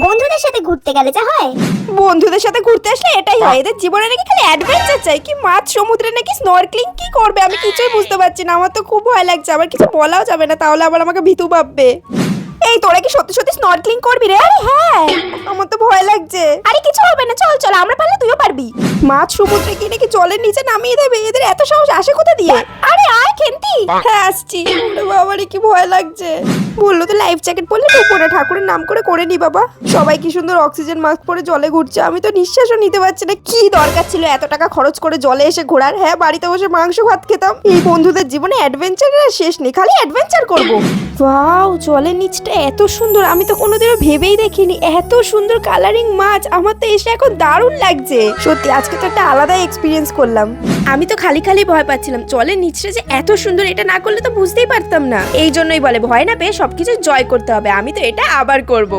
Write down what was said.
বন্ধুদের সাথে ঘুরতে গেলে যা হয়। বন্ধুদের সাথে ঘুরতে আসলে এটাই হয়। এদের জীবনে নাকি খালি অ্যাডভেঞ্চার চাই। কি মাছ সমুদ্রে নাকি স্নরকেলিং কি করবে? আমি কিছুই বুঝতে পারছি না। আমার তো খুব ভয় লাগছে। আমার কিছু বলাও যাবে না। তাহলে আবার আমাকে ভীতু ভাববে। এই তোরা কি সত্যি সত্যি স্নরকেলিং করবি রে? আরে হ্যাঁ। আমার তো ভয় লাগছে। আরে কিছু হবে না। চল চল আমরা পারলে তুইও পারবি। মাছ সমুদ্রে কি নাকি জলের নিচে নামিয়ে দেবে। এদের এত সাহস আসে কোথা দিয়ে? হ্যাঁ আসছি। বাবারে কি ভয় লাগছে। বলল তো লাইফ জ্যাকেট পরলে উপরে ঠাকুরের নাম করে করে নি বাবা। সবাই কি সুন্দর অক্সিজেন মাস্ক পরে জলে ঘুরছে। আমি তো নিঃশ্বাসও নিতে পারছি না। কি দরকার ছিল এত টাকা খরচ করে জলে এসে ঘোরার? হ্যাঁ বাড়িতে বসে মাংস ভাত খেতাম। এই বন্ধুদের জীবনে অ্যাডভেঞ্চারের শেষ নেই খালি অ্যাডভেঞ্চার করব। ওয়াও জলের নিচটা এত সুন্দর। আমি তো কোনোদিনও ভেবেই দেখিনি। এত সুন্দর কালারিং মাছ। আমার তো এসে এখন দারুণ লাগছে। সত্যি আজকে তো একটা আলাদা এক্সপিরিয়েন্স করলাম। আমি তো খালি খালি ভয় পাচ্ছিলাম। জলের নিচটা যে এত সুন্দর এটা না করলে তো বুঝতেই পারতাম না। এই জন্যই বলে, ভয় না পেয়ে সবকিছু জয় করতে হবে। আমি তো এটা আবার করব।